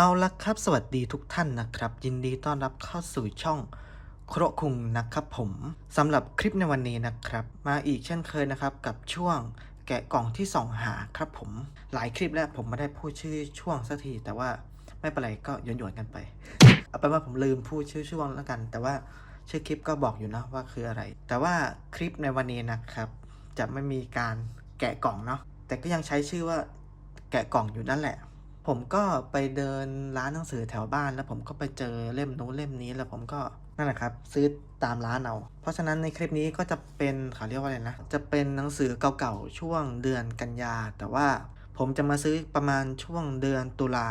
เอาละครับ สวัสดีทุกท่านนะครับ ยินดีต้อนรับเข้าสู่ช่องโครคุงนะครับผมสำหรับคลิปในวันนี้นะครับ มาอีกเช่นเคยนะครับกับช่วงแกะกล่องที่ส่องหาครับผมหลายคลิปแล้วผมไม่ได้พูดชื่อช่วงสักทีแต่ว่าไม่เป็นไรก็หยวนๆกันไป เอาเป็นว่าผมลืมพูดชื่อช่วงแล้วกัน แต่ว่าชื่อคลิปก็บอกอยู่นะว่าคืออะไร แต่ว่าคลิปในวันนี้นะครับ จะไม่มีการแกะกล่องเนาะแต่ก็ยังใช้ชื่อว่าแกะกล่องอยู่นั่นแหละ ผมก็ไปเดินร้านหนังสือแถวบ้าน แล้วผมก็ไปเจอเล่มนู้นเล่มนี้แล้วผมก็นั่นแหละครับ ซื้อตามร้านเอา เพราะฉะนั้นในคลิปนี้ก็จะเป็นเขาเรียกว่าอะไรนะ จะเป็นหนังสือเก่าๆช่วงเดือนกันยา แต่ว่าผมจะมาซื้อประมาณช่วงเดือนตุลา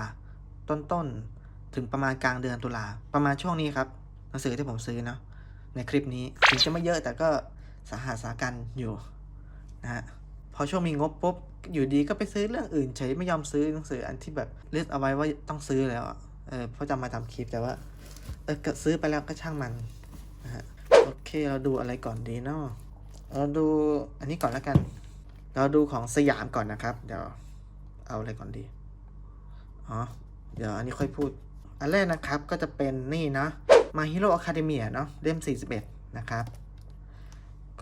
ต้นๆถึงประมาณกลางเดือนตุลาประมาณช่วงนี้ครับหนังสือที่ผมซื้อเนาะในคลิปนี้ถึงจะไม่เยอะแต่ก็สาหัสสากันอยู่นะฮะพอช่วงมีงบปุ๊บ อยู่ดีก็ไปซื้อเรื่องอื่นเฉยไม่ยอมซื้อหนังสืออันที่แบบเลือกเอาไว้ว่าต้องซื้อแล้วอะเออเพราะจะมาทำคลิปแต่ว่าเออก็ซื้อไปแล้วก็ช่างมันนะฮะโอเคเราดูอะไรก่อนดีเนาะเราดูอันนี้ก่อนแล้วกัน เราดูของสยามก่อนนะครับ เดี๋ยวเอาอะไรก่อนดีอ๋อเดี๋ยวอันนี้ค่อยพูด อันแรกนะครับก็จะเป็นนี่นะ My Hero Academia เนาะเล่ม 41 นะครับ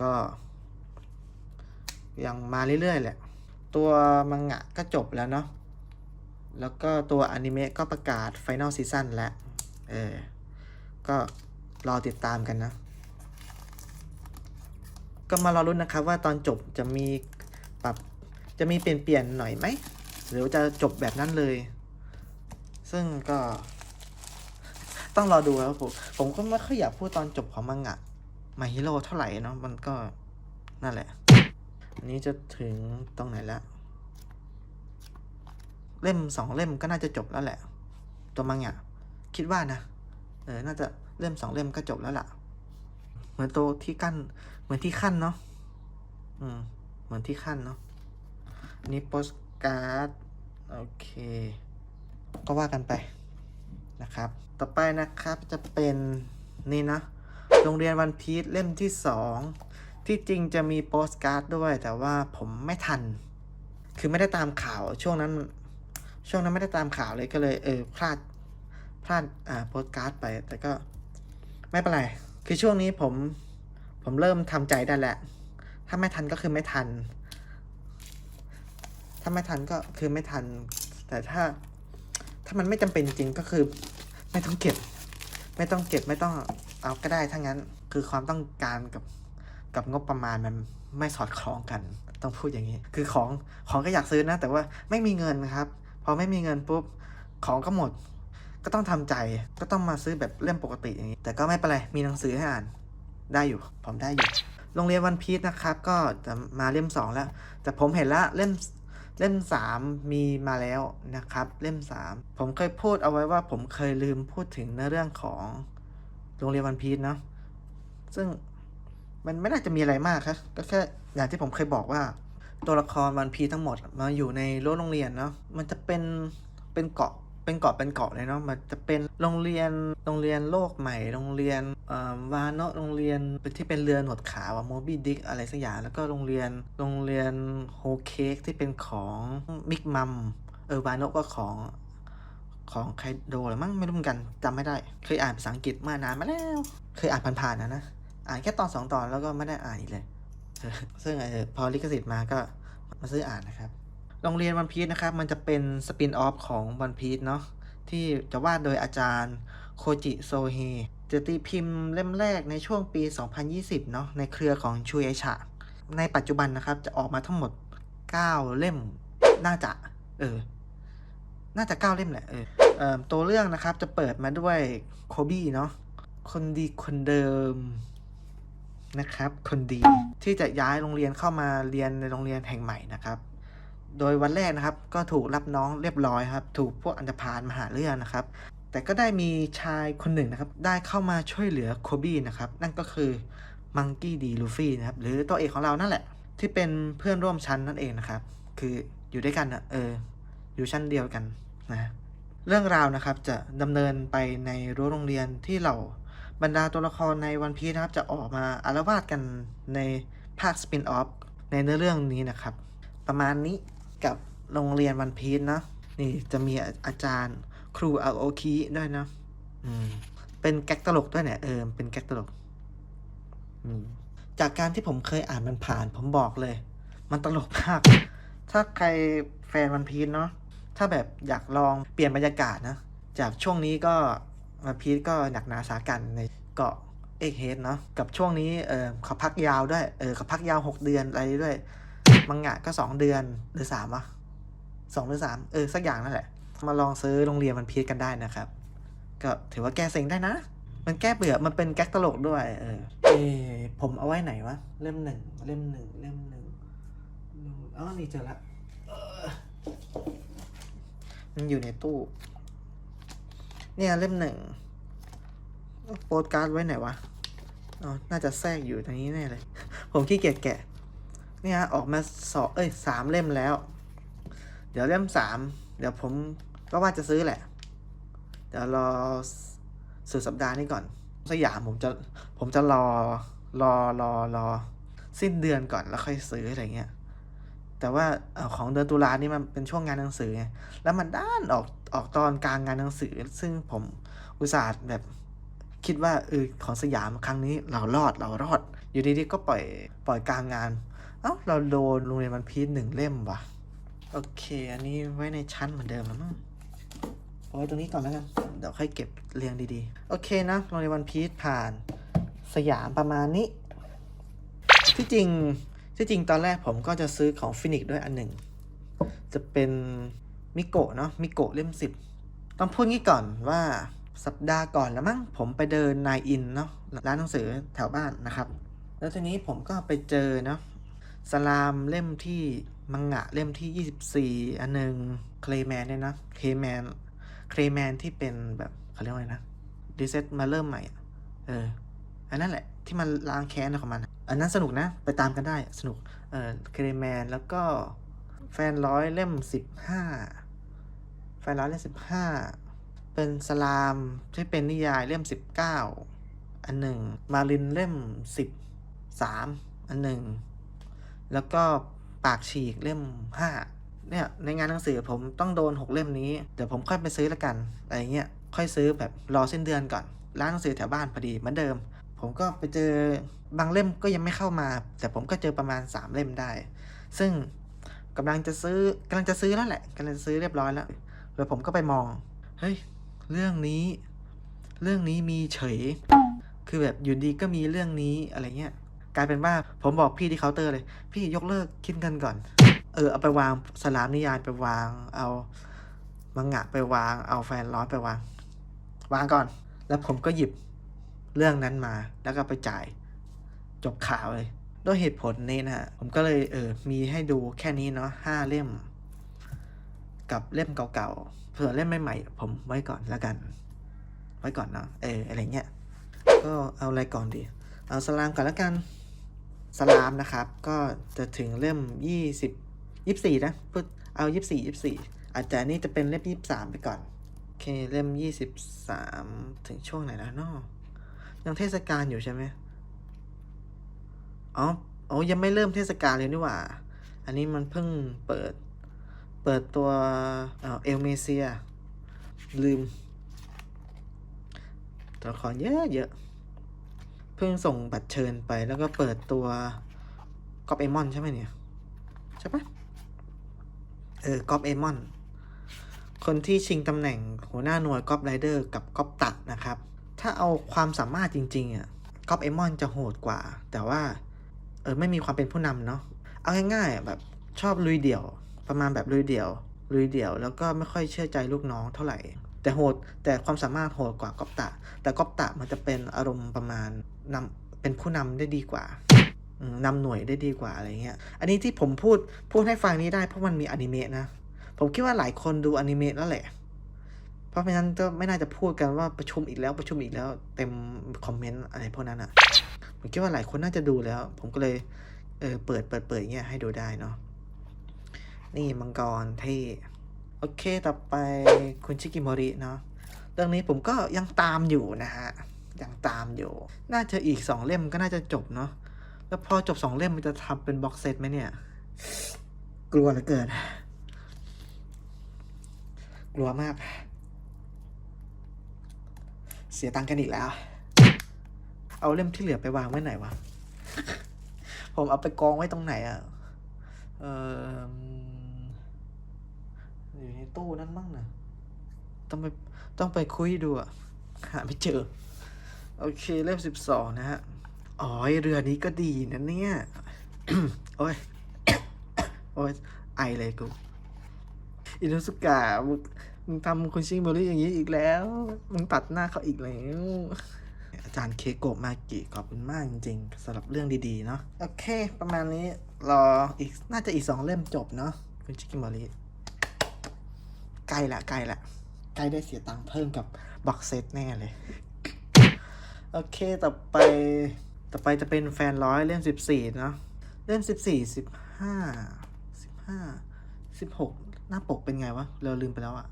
ก็ ยังมาเรื่อยๆแหละ ตัวมังงะก็จบแล้วเนาะ แล้วก็ตัวอนิเมะก็ประกาศ Final Season แล้ว เออ ก็รอติดตามกันนะ ก็มารอรุ้นนะครับว่าตอนจบจะมีปรับ จะมีเปลี่ยนเปลี่ยนหน่อยไหม หรือว่าจะจบแบบนั้นเลย ซึ่งก็ ต้องรอดูครับผม ผมก็ไม่ค่อยอยากพูดตอนจบของมังงะมาฮิโร่เท่าไหร่เนาะ มันก็นั่นแหละ นนี้จะถึงตรงไหนแล้วเล่มสองเล่มก็น่าจะจบแล้วแหละ ตัวมังงะคิดว่านะ เออ น่าจะเล่มสองเล่มก็จบแล้วล่ะ เหมือนตัวที่กั้น เหมือนที่ขั้นเนาะ อืม เหมือนที่ขั้นเนาะนนี้โปสการ์ด โอเค ก็ว่ากันไปนะครับ ต่อไปนะครับจะเป็นนี่นะ โรงเรียนวันพีชเล่มที่สอง ที่จริงจะมีโปสการ์ดด้วย แต่ว่าผมไม่ทัน คือไม่ได้ตามข่าวช่วงนั้น ช่วงนั้นไม่ได้ตามข่าวเลยก็เลยเออพลาดพลาดอ่าโปสการ์ดไป แต่ก็ไม่เป็นไร คือช่วงนี้ผมผมเริ่มทำใจได้แหล้วถ้าไม่ทันก็คือไม่ทัน ถ้าไม่ทันก็คือไม่ทัน แต่ถ้าถ้ามันไม่จำเป็นจริงก็คือ ไม่ต้องเก็บ ไม่ต้องเก็บไม่ต้องเอาก็ได้ถ้างั้น คือความต้องการกับ กับงบประมาณมันไม่สอดคล้องกัน ต้องพูดอย่างนี้ คือของของก็อยากซื้อนะ แต่ว่าไม่มีเงินครับพอไม่มีเงินปุ๊บของก็หมด ก็ต้องทำใจก็ต้องมาซื้อแบบเล่มปกติอย่างนี้ แต่ก็ไม่เป็นไรมีหนังสือให้อ่านได้อยู่ ผมได้อยู่ โรงเรียนวันพีชนะครับ ก็จะมาเล่มสองแล้ว แต่ผมเห็นละเล่มเล่มสามมีมาแล้วนะครับ เล่มสามผมเคยพูดเอาไว้ว่าผมเคยลืมพูดถึงเนื้อเรื่องของโรงเรียนวันพีชเนาะซึ่ง มันไม่น่าจะมีอะไรมากครับก็แค่อย่างที่ผมเคยบอกว่า ตัวละครวันพีทั้งหมดมาอยู่ในรั้วโรงเรียนเนาะมันจะเป็นเป็นเกาะเป็นเกาะเป็นเกาะเลยเนาะมันจะเป็นโรงเรียนโรงเรียนโลกใหม่ โรงเรียนเออวาโนะโรงเรียนที่เป็นเรือหนวดขาวอะโมบี้ดิกอะไรสักอย่างแล้วก็โรงเรียนโรงเรียนโฮเค้กที่เป็นของมิกมัมเออวาโนก็ของของไคโดหรือมั้งไม่รู้เหมือนกันจำไม่ได้ เคยอ่านภาษาอังกฤษมื่อนานมาแล้ว เคยอ่านผ่านๆนะนะ อ่านแค่ตอนสองตอนแล้วก็ไม่ได้อ่านอีกเลย ซึ่งอพอลิขสิทธิ์มาก็มาซื้ออ่านนะครับ โรงเรียนวันพีชนะครับ มันจะเป็นสปินออฟของวันพีชเนาะที่จะวาดโดยอาจารย์โคจิโซเฮจะตีพิมพ์เล่มแรกในช่วงปี 2020 เนาะในเครือของชูเอชะในปัจจุบันนะครับ จะออกมาทั้งหมด 9 เล่ม น่าจะ เออ น่าจะ 9 เล่มแหละ เออเออตัวเรื่องนะครับจะเปิดมาด้วยโคบี้เนาะ คนดีคนเดิม นะครับ คนดีที่จะย้ายโรงเรียนเข้ามาเรียนในโรงเรียนแห่งใหม่นะครับ โดยวันแรกนะครับ ก็ถูกรับน้องเรียบร้อยครับ ถูกพวกอันธพาลมาหาเรื่องนะครับ แต่ก็ได้มีชายคนหนึ่งนะครับ ได้เข้ามาช่วยเหลือโคบี้นะครับ นั่นก็คือมังกี้ดีลูฟี่นะครับ หรือตัวเอกของเรานั่นแหละ ที่เป็นเพื่อนร่วมชั้นนั่นเองนะครับ คืออยู่ด้วยกันนะเออ อยู่ชั้นเดียวกันนะ เรื่องราวนะครับจะดำเนินไปในรั้วโรงเรียนที่เรา บรรดาตัวละครในวันพีนะครับจะออกมาอารวาสกันในภาคสปินออฟในเนื้อเรื่องนี้นะครับ ประมาณนี้กับโรงเรียนวันพีชนะนี่จะมีอาจารย์ครูอาโอคิด้วยนะอืมเป็นแก๊กตลกด้วยเนี่ยเออเป็นแก๊กตลกอืมจากการที่ผมเคยอ่านมันผ่าน ผมบอกเลย มันตลกมาก ถ้าใครแฟนวันพีชเนาะถ้าแบบอยากลองเปลี่ยนบรรยากาศนะ จากช่วงนี้ก็ วันพีชก็หนักหนาสากันในเกาะเอกเฮดเนาะกับช่วงนี้เออเขาพักยาวด้วยเออเขาพักยาวหกเดือนอะไรด้วย มังงะก็สองเดือนหรือสามวะสองหรือสามเออ สักอย่างนั่นแหละ มาลองซื้อโรงเรียนมันพีชกันได้นะครับ ก็ถือว่าแก้เซ็งได้นะ มันแก้เบื่อมันเป็นแก๊กตลกด้วย เออเอผมเอาไว้ไหนวะ เล่มหนึ่งเล่มหนึ่งเล่มหนึ่งอ๋อนี่เจอละมันอยู่ในตู้ เนี่ยเล่มหนึ่งโปสการ์ดไว้ไหนวะอ๋อน่าจะแทรกอยู่ตรงนี้แน่เลย ผมขี้เกียจแกะ เนี่ยออกมาสองเอ้ยสามเล่มแล้ว เดี๋ยวเล่มสามเดี๋ยวผมก็ว่าจะซื้อแหละ เดี๋ยวรอสุดสัปดาห์นี้ก่อน สยามผมจะผมจะรอรอรอรอสิ้นเดือนก่อนแล้วค่อยซื้ออะไรเงี้ยแต่ว่าของเดือนตุลานี่มันเป็นช่วงงานหนังสือไงแล้วมันด้านออก ออกตอนกลางงานหนังสือ ซึ่งผมอุตส่าห์แบบคิดว่าเออของสยามครั้งนี้เรารอดเรารอด อยู่ดีๆก็ปล่อยปล่อยกลางงาน เอ้าเราโดนโรงเรียนมันพีชหนึ่งเล่มว่ะ โอเค อันนี้ไว้ในชั้นเหมือนเดิมแล้วมั้งเอาไว้ตรงนี้ก่อนแล้วกัน เดี๋ยวค่อยเก็บเรียงดีๆ โอเคนะโรงเรียนวันพีชผ่านสยามประมาณนี้ ที่จริงที่จริงตอนแรกผมก็จะซื้อของฟินิกด้วยอันหนึ่ง จะเป็น มิโกะเนาะมิโกะเล่มสิบต้องพูดงี้ก่อนว่าสัปดาห์ก่อนแล้วมั้งผมไปเดินนายอินเนาะร้านหนังสือแถวบ้านนะครับ แล้วทีนี้ผมก็ไปเจอเนาะสลามเล่มที่มังงะเล่มที่ 24 อันหนึ่งเคลแมนเนี่ยนะเคลแมนเคลแมนที่เป็นแบบเขาเรียกว่าไรนะรีเซ็ตมาเริ่มใหม่เอออันนั้นแหละที่มันล้างแค้นของมันอะอันนั้นสนุกนะ ไปตามกันได้สนุกเออเคลแมนแล้วก็แฟนร้อยเล่ม 15 แฟนร้อยเล่ม15เป็นสลามที่เป็นนิยายเล่ม19อันหนึ่งมารินเล่ม13อันหนึ่งแล้วก็ปากฉีกเล่ม5เนี่ยในงานหนังสือผมต้องโดน6เล่มนี้เดี๋ยวผมค่อยไปซื้อละกันอะไรเงี้ยค่อยซื้อแบบรอสิ้นเดือนก่อนร้านหนังสือแถวบ้านพอดีเหมือนเดิม ผมก็ไปเจอบางเล่มก็ยังไม่เข้ามา แต่ผมก็เจอประมาณ 3 เล่มได้ ซึ่งกำลังจะซื้อกำลังจะซื้อแล้วแหละกำลังจะซื้อเรียบร้อยแล้ว แล้วผมก็ไปมอง เฮ้ย เรื่องนี้ เรื่องนี้มีเฉย คือแบบอยู่ดีก็มีเรื่องนี้อะไรเงี้ย กลายเป็นว่าผมบอกพี่ที่เคาน์เตอร์เลย พี่ยกเลิกคิดกันก่อน เออเอาไปวางสลามนิยายไปวาง เอามังงะไปวาง เอาแฟนร้อยไปวาง วางก่อน แล้วผมก็หยิบเรื่องนั้นมา แล้วก็ไปจ่าย จบข่าวเลย ด้วยเหตุผลนี้นะฮะ ผมก็เลยเออ มีให้ดูแค่นี้เนาะห้าเล่ม กับเล่มเก่าๆเผื่อเล่มใหม่ๆผมไว้ก่อนแล้วกัน ไว้ก่อนเนาะเอออะไรเงี้ยก็เอาอะไรก่อนดี เอาสลามก่อนแล้วกันสลามนะครับ ก็จะถึงเล่มยี่สิบยี่สี่นะพูดเอายี่สี่ยี่สี่อาจจะนี่จะเป็นเล่มยี่สามไปก่อนโอเคเล่มยี่สิบสามถึงช่วงไหนแล้วเนาะยังเทศกาลอยู่ใช่ไหมอ๋ออ๋อยังไม่เริ่มเทศกาลเลยนี่หว่า อันนี้มันเพิ่งเปิด เปิดตัวเอลเมเซีย ลืมตัวละครเยอะเยอะ เพิ่งส่งบัตรเชิญไปแล้วก็เปิดตัวกอบเอมอนใช่ไหมเนี่ย ใช่ปะเออกอบเอมอน คนที่ชิงตำแหน่งหัวหน้าหน่วยกอบไรเดอร์กับกอบตัดนะครับ ถ้าเอาความสามารถจริง ๆ อะกอบเอมอนจะโหดกว่า แต่ว่า เออ ไม่มีความเป็นผู้นำเนาะเอาง่ายๆแบบชอบลุยเดี่ยว ประมาณแบบลุยเดี่ยวลุยเดี่ยว แล้วก็ไม่ค่อยเชื่อใจลูกน้องเท่าไหร่ แต่โหดแต่ความสามารถโหดกว่ากอบตะ แต่กอบตะมันจะเป็นอารมณ์ประมาณนำเป็นผู้นำได้ดีกว่านำหน่วยได้ดีกว่าอะไรเงี้ย อันนี้ที่ผมพูดพูดให้ฟังนี้ได้เพราะมันมีอนิเมะนะ ผมคิดว่าหลายคนดูอนิเมะแล้วแหละ เพราะไม่งั้นก็ไม่น่าจะพูดกันว่าประชุมอีกแล้วประชุมอีกแล้วเต็มคอมเมนต์อะไรพวกนั้นอะ ผมคิดว่าหลายคนน่าจะดูแล้ว ผมก็เลยเออเปิดเปิดเปิดเงี้ยให้ดูได้เนาะ นี่มังกรเท่โอเคต่อไปคุณชิกิโมริเนาะเรื่องนี้ผมก็ยังตามอยู่นะฮะยังตามอยู่ น่าจะอีกสองเล่มก็น่าจะจบเนาะแล้วพอจบสองเล่มมันจะทำเป็นบ็อกเซตไหมเนี่ย กลัวเหลือเกินกลัวมาก เสียตังค์กันอีกแล้ว เอาเล่มที่เหลือไปวางไว้ไหนวะ ผมเอาไปกองไว้ตรงไหนอะ เออ อยู่ในตู้นั่นบ้างนะต้องไปต้องไปคุยดูอะหาไม่เจอ โอเคเล่มสิบสองนะฮะอ๋อเรือนี้ก็ดีนะเนี่ยโอ้ยโอ้ยไอเลยกูอินุสุกะมึงมึงทำคุณชิงโมริอย่างนี้อีกแล้ว มึงตัดหน้าเขาอีกแล้ว อาจารย์เคโกะมากิขอบคุณมากจริงๆสำหรับเรื่องดีๆ เนาะโอเค ประมาณนี้รออีกน่าจะอีกสองเล่มจบเนาะคุณชิกิโมริ ใกล้ละใกล้ละใกล้ได้เสียตังค์เพิ่มกับบ็อกเซตแน่เลย โอเคต่อไปต่อไปจะเป็นแฟนร้อยเล่มสิบสี่เนาะเล่มสิบสี่สิบห้าสิบห้าสิบหกหน้าปกเป็นไงวะ เราลืมไปแล้วอะ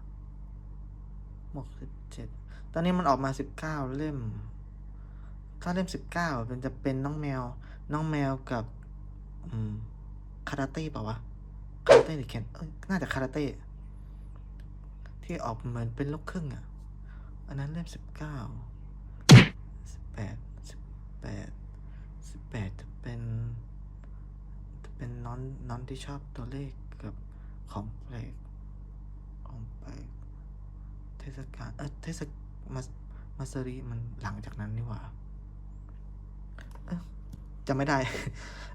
หกสิบเจ็ดตอนนี้มันออกมาสิบเก้าเล่ม ถ้าเล่มสิบเก้ามันจะเป็นน้องแมว น้องแมวกับ อืมคาราเต้เปล่าวะคาราเต้หรือเคนน่าจะคาราเต้ ที่ออกเหมือนเป็นลูกครึ่งอะ อันนั้นเล่มสิบเก้าสิบแปดสิบแปดสิบแปดจะเป็น จะเป็นน้อนน้อนที่ชอบตัวเลขกับของแปลกของแปลกเทศกาลเออเทศมามาสรีมันหลังจากนั้นนี่หว่าจำไม่ได้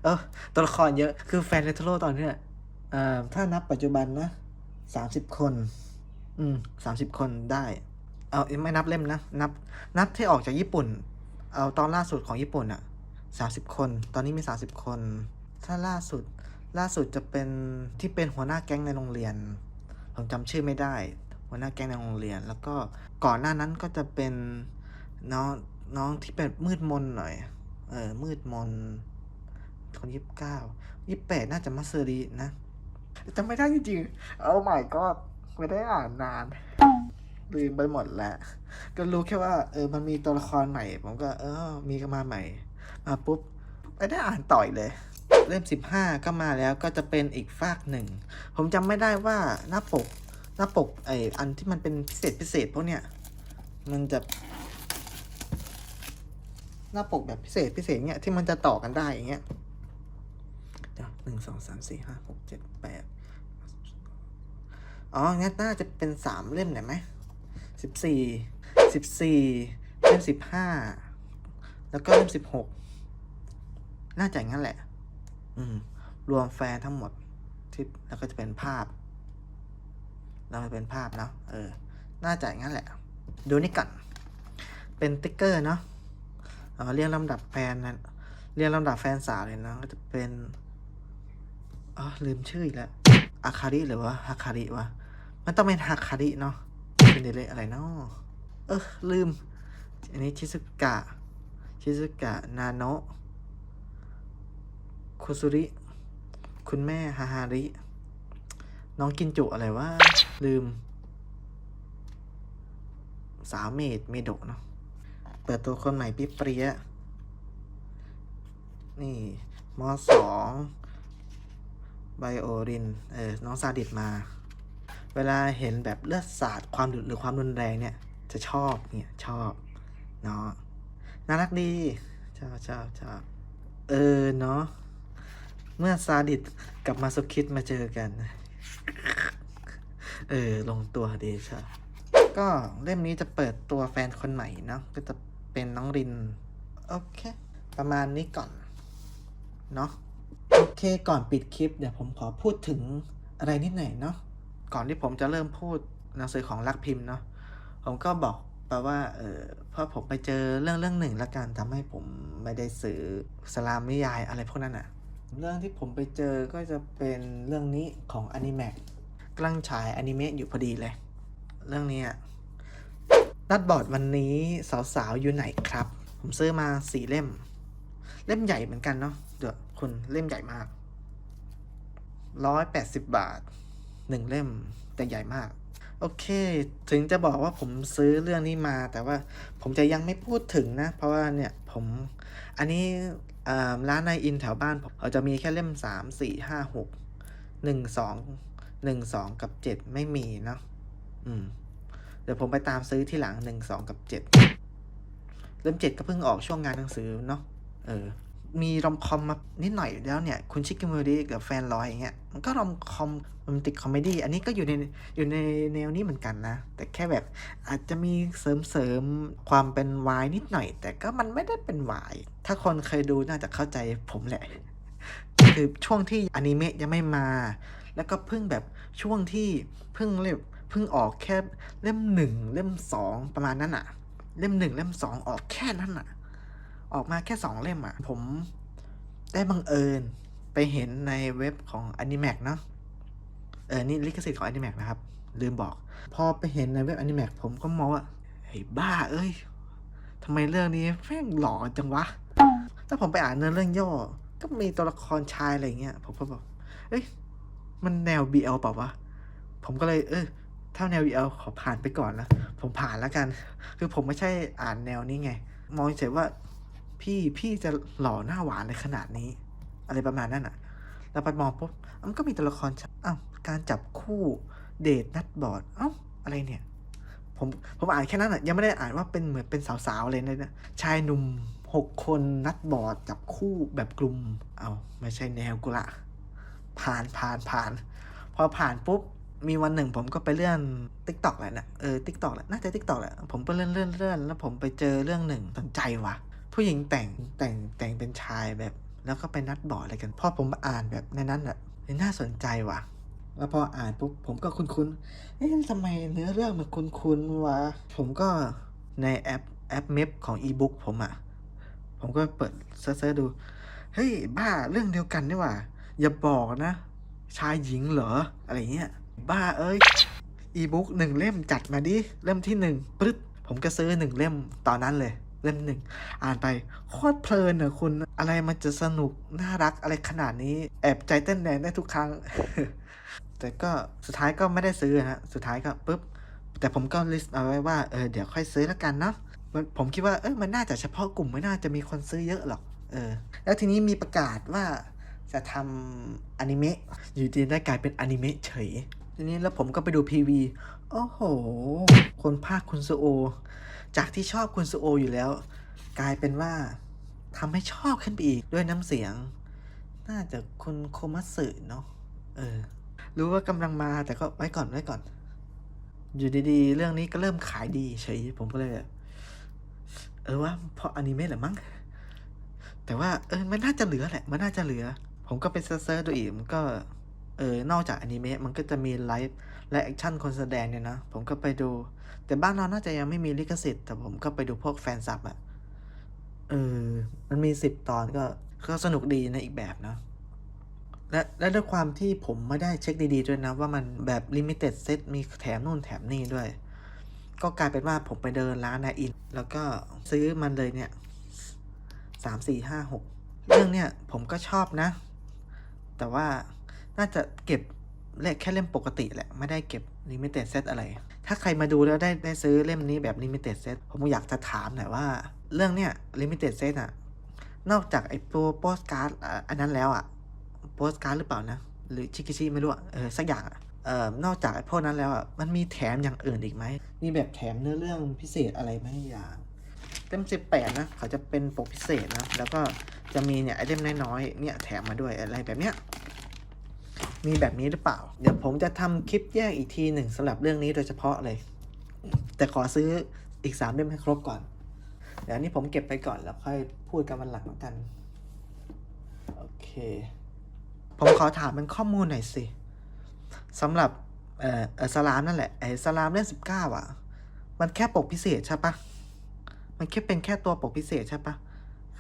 เออตัวละครเยอะ คือแฟนเรโทรตอนเนี้ยอ่อถ้านับปัจจุบันนะสามสิบคน อืมสามสิบคนได้ เอาไม่นับเล่มนะ นับ นับที่ออกจากญี่ปุ่น เอาตอนล่าสุดของญี่ปุ่นอะสามสิบคน ตอนนี้มีสามสิบคน ถ้าล่าสุด ล่าสุดจะเป็นที่เป็นหัวหน้าแก๊งในโรงเรียน ผมจำชื่อไม่ได้ หัวหน้าแก๊งในโรงเรียน แล้วก็ก่อนหน้านั้นก็จะเป็นน้องน้องที่เป็นมืดมนหน่อย เออ มืดมน คนยี่สิบเก้ายี่สิบแปดน่าจะมัสเซอรีนะจำไม่ได้จริงๆ เอาใหม่ก็ ไม่ได้อ่านนาน ลืมไปหมดแล้ว ก็รู้แค่ว่า เออ มันมีตัวละครใหม่ ผมก็ เออ มีก็มาใหม่ มาปุ๊บ ไม่ได้อ่านต่อยเลย เล่มสิบห้าก็มาแล้วก็จะเป็นอีกฝากหนึ่ง ผมจำไม่ได้ว่าหน้าปก หน้าปกไออันที่มันเป็นพิเศษพิเศษพวกเนี้ย มันจะ หน้าปกแบบพิเศษพิเศษเนี้ยที่มันจะต่อกันได้อย่างเงี้ยหนึ่งสองสามสี่ห้าหกเจ็ดแปด อ๋อ งั้นน่าจะเป็นสามเล่มหน่อยไหมสิบสี่สิบสี่เล่มสิบห้าแล้วก็เล่มสิบหกน่าจะางั้นแหละ อืม รวมแฟนทั้งหมดที่แล้วก็จะเป็นภาพ แล้วจะเป็นภาพเนาะเออ น่าจะางั้นแหละ ดูนี่ก่อนเป็นติ๊กเกอร์เนาะเออเรียงลำดับแฟนนะเรียงลำดับแฟนสาวเลยนะก็จะเป็นอ๋อลืมชื่ออีกแล้วอาคาริหรือว่าฮาคาริวะ มันต้องเป็นฮาคาริเนาะเป็นเดเลอะไรเนาะเออลืม อันนี้ชิซุกะ ชิซุกะ นาโนะคุซุริ คุณแม่ฮาฮาริ น้องกินจุอะไรวะ ลืม สาวเมดเมโดะเนาะ เปิดตัวคนใหม่ปิ๊บเปรี้ยนี่มสองไบโอริน เออ น้องซาดิสมา เวลาเห็นแบบเลือดสาดความดุหรือความรุนแรงเนี่ย จะชอบเนี่ยชอบเนาะน่ารักดีชอบชอบชอบเออเนาะเมื่อซาดิสกับมาสุคิดมาเจอกัน เออ ลงตัวดีใช่ก็เล่มนี้จะเปิดตัวแฟนคนใหม่เนาะก็จะเป็นน้องริน โอเค ประมาณนี้ก่อน เนาะโอเคก่อนปิดคลิป เดี๋ยวผมขอพูดถึงอะไรนิดหน่อยเนาะ ก่อนที่ผมจะเริ่มพูดหนังสือของรักพิมพ์เนาะผมก็บอกไปลว่าเออเพราะผมไปเจอเรื่องเรื่องหนึ่งละกันทำให้ผมไม่ได้ซื้อสลามนิยายอะไรพวกนั้นอะเรื่องที่ผมไปเจอก็จะเป็นเรื่องนี้ของอนิเมะกลังฉายอนิเมะอยู่พอดีเลย เรื่องนี้อะนัดบอร์ดวันนี้สาวๆอยู่ไหนครับ ผมซื้อมาสี่เล่ม เล่มใหญ่เหมือนกันเนาะเดี๋ยวคุณเล่มใหญ่มากร้อยแปดสิบบาท หนึ่งเล่มแต่ใหญ่มาก โอเค ถึงจะบอกว่าผมซื้อเรื่องนี้มา แต่ว่าผมจะยังไม่พูดถึงนะ เพราะว่าเนี่ยผมอันนี้ร้านในอินแถวบ้านผมเขาจะมีแค่เล่มสามสี่ห้าหกหนึ่งสองหนึ่งสองกับเจ็ดไม่มีเนาะอืม เดี๋ยวผมไปตามซื้อที่หลังหนึ่งสองกับเจ็ดเล่มเจ็ดก็เพิ่งออกช่วงงานหนังสือเนาะเออ มีรอมคอมมานิดหน่อยแล้วเนี่ย คุณชิคกี้พายกับแฟนร้อยอย่างเงี้ยมันก็รอมคอมโรแมนติกคอมเมดี้อันนี้ก็อยู่ในอยู่ในแนวนี้เหมือนกันนะ แต่แค่แบบอาจจะมีเสริมเสริมความเป็นวายนิดหน่อย แต่ก็มันไม่ได้เป็นวาย ถ้าคนเคยดูน่าจะเข้าใจผมแหละ คือช่วงที่อนิเมะยังไม่มา แล้วก็เพิ่งแบบช่วงที่เพิ่งเล่มเพิ่งออกแค่เล่มหนึ่งเล่มสองประมาณนั้นอะเล่มหนึ่งเล่มสองออกแค่นั้นอะ ออกมาแค่สองเล่มอะผมได้บังเอิญไปเห็นในเว็บของ Animax เนาะเออ นี่ลิขสิทธิ์ของ Animax นะครับ ลืมบอก พอไปเห็นในเว็บ Animax ผมก็มองว่าเฮ้ยบ้าเอ้ยทำไมเรื่องนี้แม่งหล่อจังวะ ถ้าผมไปอ่านเนื้อเรื่องย่อ ก็มีตัวละครชายอะไรเงี้ย ผมก็บอก เอ้ย มันแนว BL เปล่าวะ ผมก็เลย เออถ้าแนว BL ขอผ่านไปก่อนนะ ผมผ่านแล้วกัน คือผมไม่ใช่อ่านแนวนี้ไง มองเฉยว่า พี่พี่จะหล่อหน้าหวานในขนาดนี้ อะไรประมาณนั้นอะ แล้วไปมองปุ๊บมันก็มีตัวละครอ้าวการจับคู่เดทนัดบอดเอ้าอะไรเนี่ยผมผมอ่านแค่นั้นอะยังไม่ได้อ่านว่าเป็นเหมือนเป็นสาวๆเลยนะชายหนุ่มหกคนนัดบอดจับคู่แบบกลุ่มเอาไม่ใช่แนวกูละ ผ่านผ่านผ่าน พอผ่านปุ๊บมีวันหนึ่งผมก็ไปเลื่อนติ๊กต็อกแหละนะเออติ๊กต็อกแหละน่าจะติ๊กต็อกแหละผมไปเลื่อนเลื่อนเลื่อนแล้วผมไปเจอเรื่องหนึ่งสนใจว่ะ ผู้หญิงแต่งแต่งแต่งเป็นชายแบบ แล้วก็ไปนัดบอร์ดอะไรกันพอผมอ่านแบบในนั้นอะน่าสนใจว่ะแล้วพออ่านปุ๊บผมก็คุ้นๆเอ๊ะทำไมเนื้อเรื่องมันคุ้นๆวะผมก็ในแอปแอปเมพของอีบุ๊กผมอะผมก็เปิดเซิร์ชๆดู เฮ้ย บ้าเรื่องเดียวกันนี่ว่า อย่าบอกนะ ชายหญิงเหรอ อะไรเงี้ย บ้าเอ้ย อีบุ๊กหนึ่งเล่มจัดมาดิ เล่มที่หนึ่งปึ๊ดผมก็ซื้อหนึ่งเล่มตอนนั้นเลย เล่มหนึ่งอ่านไปโคตรเพลินอะคุณอะไรมันจะสนุก น่ารักอะไรขนาดนี้ แอบใจเต้นแรงได้ทุกครั้ง แต่ก็สุดท้ายก็ไม่ได้ซื้อฮะ สุดท้ายก็ปุ๊บ แต่ผมก็ลิสต์เอาไว้ว่าเออเดี๋ยวค่อยซื้อแล้วกันเนาะมันผมคิดว่าเออมันน่าจะเฉพาะกลุ่มไม่น่าจะมีคนซื้อเยอะหรอกเออ แล้วทีนี้มีประกาศว่าจะทำอนิเมะอยู่ดีได้กลายเป็นอนิเมะเฉยทีนี้แล้วผมก็ไปดูพีวี โอ้โห คนภาคคุณซูโอ จากที่ชอบคุณซูโออยู่แล้ว กลายเป็นว่าทำให้ชอบขึ้นไปอีกด้วยน้ำเสียง น่าจะคุณโคมัสึเนาะเออ รู้ว่ากำลังมาแต่ก็ไว้ก่อนไว้ก่อน อยู่ดีๆ เรื่องนี้ก็เริ่มขายดีเฉยผมก็เลยเออว่าเพราะอนิเมะแหละมั้งแต่ว่าเออมันน่าจะเหลือแหละ มันน่าจะเหลือ ผมก็ไปเซิร์ชดูอีกมันก็ เออนอกจากอนิเมะมันก็จะมีไลฟ์และแอคชั่นคนแสดงเนี่ยนะ ผมก็ไปดู แต่บ้านเราน่าจะยังไม่มีลิขสิทธิ์แต่ผมก็ไปดูพวกแฟนซับอะเออ มันมีสิบตอนก็ก็สนุกดีในอีกแบบนะและและด้วยความที่ผมไม่ได้เช็คดีๆด้วยนะ ว่ามันแบบลิมิเต็ดเซตมีแถมนู่นแถมนี่ด้วย ก็กลายเป็นว่าผมไปเดินร้านนาอิน แล้วก็ซื้อมันเลยเนี่ยสามสี่ห้าหกเรื่องเนี่ยผมก็ชอบนะ แต่ว่า น่าจะเก็บเลขแค่เล่มปกติแหละ ไม่ได้เก็บลิมิเต็ดเซตอะไร ถ้าใครมาดูแล้วได้ได้ซื้อเล่มนี้แบบลิมิเต็ดเซตผมอยากจะถามหน่อยว่า เรื่องเนี่ยลิมิเต็ดเซตอะนอกจากไอ้ตัวโปสการ์ดอันนั้นแล้วอะโปสการ์ดหรือเปล่านะ หรือชิคิชิไม่รู้อะเออสักอย่างอะเอ่อนอกจากไอ้พวกนั้นแล้วอะมันมีแถมอย่างอื่นอีกไหม มีแบบแถมเนื้อเรื่องพิเศษอะไรไหมอย่างเล่มสิบแปดนะ เขาจะเป็นปกพิเศษนะ แล้วก็จะมีเนี่ยไอเล่มน้อยๆเนี่ยแถมมาด้วยอะไรแบบเนี้ย มีแบบนี้หรือเปล่า เดี๋ยวผมจะทำคลิปแยกอีกทีหนึ่งสำหรับเรื่องนี้โดยเฉพาะเลย แต่ขอซื้ออีกสามเล่มให้ครบก่อน เดี๋ยวนี้ผมเก็บไปก่อนแล้วค่อยพูดกันวันหลังแล้วกัน โอเค ผมขอถามเป็นข้อมูลหน่อยสิสำหรับเอ่อสลามนั่นแหละไอ้สลามเล่มสิบเก้าอะ มันแค่ปกพิเศษใช่ปะมันแค่เป็นแค่ตัวปกพิเศษใช่ปะ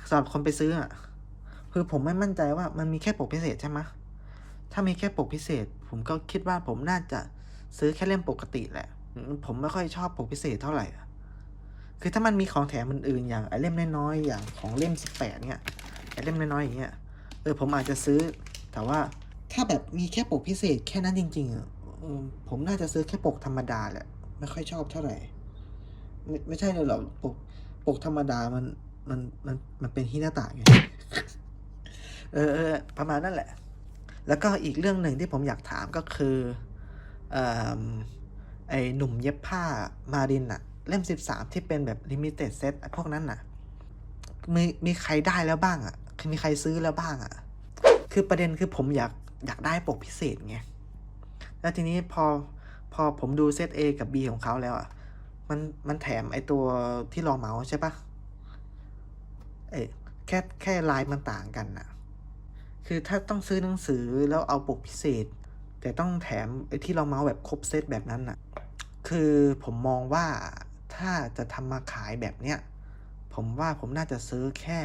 สำหรับคนไปซื้ออะคือผมไม่มั่นใจว่ามันมีแค่ปกพิเศษใช่ไหม ถ้ามีแค่ปกพิเศษ ผมก็คิดว่าผมน่าจะซื้อแค่เล่มปกติแหละ ผมไม่ค่อยชอบปกพิเศษเท่าไหร่ คือถ้ามันมีของแถมอื่นๆอย่างไอเล่มน้อยๆอย่างของเล่มสิบแปดเนี่ยไอเล่มน้อยๆอย่างเงี้ย เออผมอาจจะซื้อ แต่ว่าถ้าแบบมีแค่ปกพิเศษแค่นั้นจริงๆอะผมน่าจะซื้อแค่ปกธรรมดาแหละ ไม่ค่อยชอบเท่าไหร่ ไม่ไม่ใช่เลยหรอกปกปกธรรมดามันมันมันมันเป็นฮินาตะไง เออเออประมาณนั่นแหละ แล้วก็อีกเรื่องหนึ่งที่ผมอยากถามก็คืออ่อไอหนุ่มเย็บผ้ามารินอะเล่มสิบสามที่เป็นแบบลิมิเต็ดเซตพวกนั้นน่ะมีมีใครได้แล้วบ้างอะ่ะคือมีใครซื้อแล้วบ้างอะ่ะคือประเด็นคือผมอยากอยากได้ปกพิเศษไง แล้วทีนี้พอพอผมดูเซต A กับ B ของเขาแล้วอะ่ะมันมันแถมไอตัวที่รองเมาส์ใช่ปะเอ้แค่แค่ลายมันต่างกันน่ะ คือถ้าต้องซื้อหนังสือแล้วเอาปกพิเศษ แต่ต้องแถมไอ้ที่รองเมาส์แบบครบเซตแบบนั้นน่ะ คือผมมองว่าถ้าจะทำมาขายแบบเนี้ย ผมว่าผมน่าจะซื้อแค่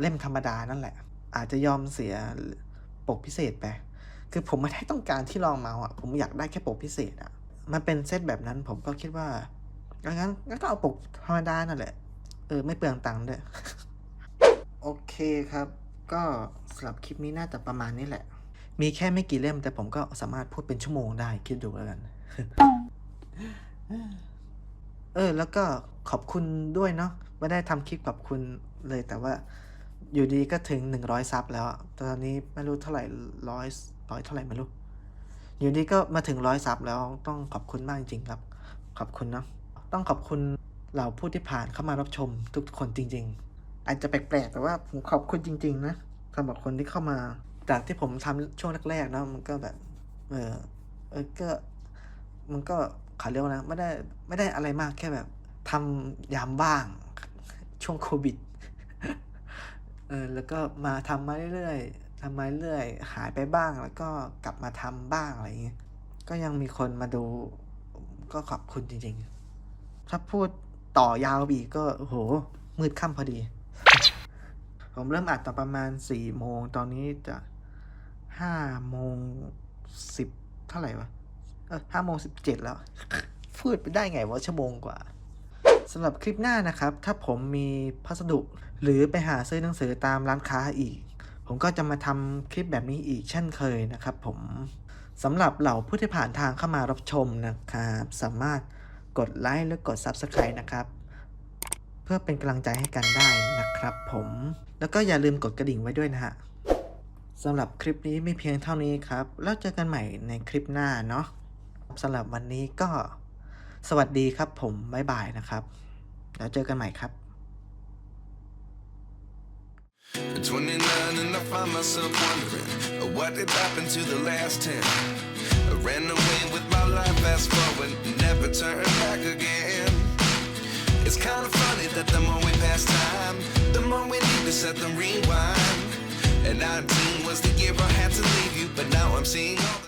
เล่มธรรมดานั่นแหละ อาจจะยอมเสียปกพิเศษไป คือผมไม่ได้ต้องการที่รองเมาส์อะ ผมอยากได้แค่ปกพิเศษอะ มันเป็นเซตแบบนั้นผมก็คิดว่างั้นงั้นก็เอาปกธรรมดานั่นแหละ เออ ไม่เปลืองตังค์ด้วย โอเคครับ ก็สำหรับคลิปนี้น่าจะประมาณนี้แหละ มีแค่ไม่กี่เล่มแต่ผมก็สามารถพูดเป็นชั่วโมงได้คิดดูแล้วกัน เออ แล้วก็ขอบคุณด้วยเนาะไม่ได้ทำคลิปขอบคุณเลยแต่ว่าอยู่ดีก็ถึงหนึ่งร้อยซับแล้ว ตอนนี้ไม่รู้เท่าไหร่ร้อยร้อยเท่าไหร่ไม่รู้ อยู่ดีก็มาถึงร้อยซับแล้วต้องขอบคุณมากจริงๆครับ ขอบคุณเนาะต้องขอบคุณเหล่าผู้ที่ผ่านเข้ามารับชมทุกคนจริง ๆ อาจจะแปลกๆ แต่ว่าผมขอบคุณจริง ๆ นะสำหรับคนที่เข้ามา จากที่ผมทำช่วงแรกๆนะมันก็แบบ เออเออก็ มันก็เขาเรียกว่านะไม่ได้ไม่ได้อะไรมากแค่แบบทำยามว่าง ช่วงโควิดเออแล้วก็มาทำมาเรื่อยๆทำมาเรื่อยหายไปบ้างแล้วก็กลับมาทำบ้างอะไรอย่างเงี้ยก็ยังมีคนมาดูก็ขอบคุณจริงๆ ถ้าพูดต่อยาวไปอีก็โหมืดค่ำพอดี ผมเริ่มอัดตอนประมาณสี่โมง ตอนนี้จะห้าโมงสิบเท่าไหร่วะ เออห้าโมงสิบเจ็ดแล้ว พูดไปได้ไงวะชั่วโมงกว่าสำหรับคลิปหน้านะครับ ถ้าผมมีพัสดุ หรือไปหาซื้อหนังสือตามร้านค้าอีก ผมก็จะมาทำคลิปแบบนี้อีกเช่นเคยนะครับ ผมสำหรับเหล่าผู้ที่ผ่านทางเข้ามารับชมนะครับ สามารถกดไลค์หรือกด Subscribe นะครับ เพื่อเป็นกำลังใจให้กันได้นะครับผม แล้วก็อย่าลืมกดกระดิ่งไว้ด้วยนะฮะสำหรับคลิปนี้ไม่เพียงเท่านี้ครับ แล้วเจอกันใหม่ในคลิปหน้าเนาะสำหรับวันนี้ก็สวัสดีครับผมบ๊ายบายนะครับ แล้วเจอกันใหม่ครับ At 29 and I find myself wondering what did happen to the last 10. I ran away with my life, fast forward, never turn back again. It's kind of funny that the more we pass time, the more we need to set the rewind. And 19 was the year I had to leave you, but now I'm seeing all the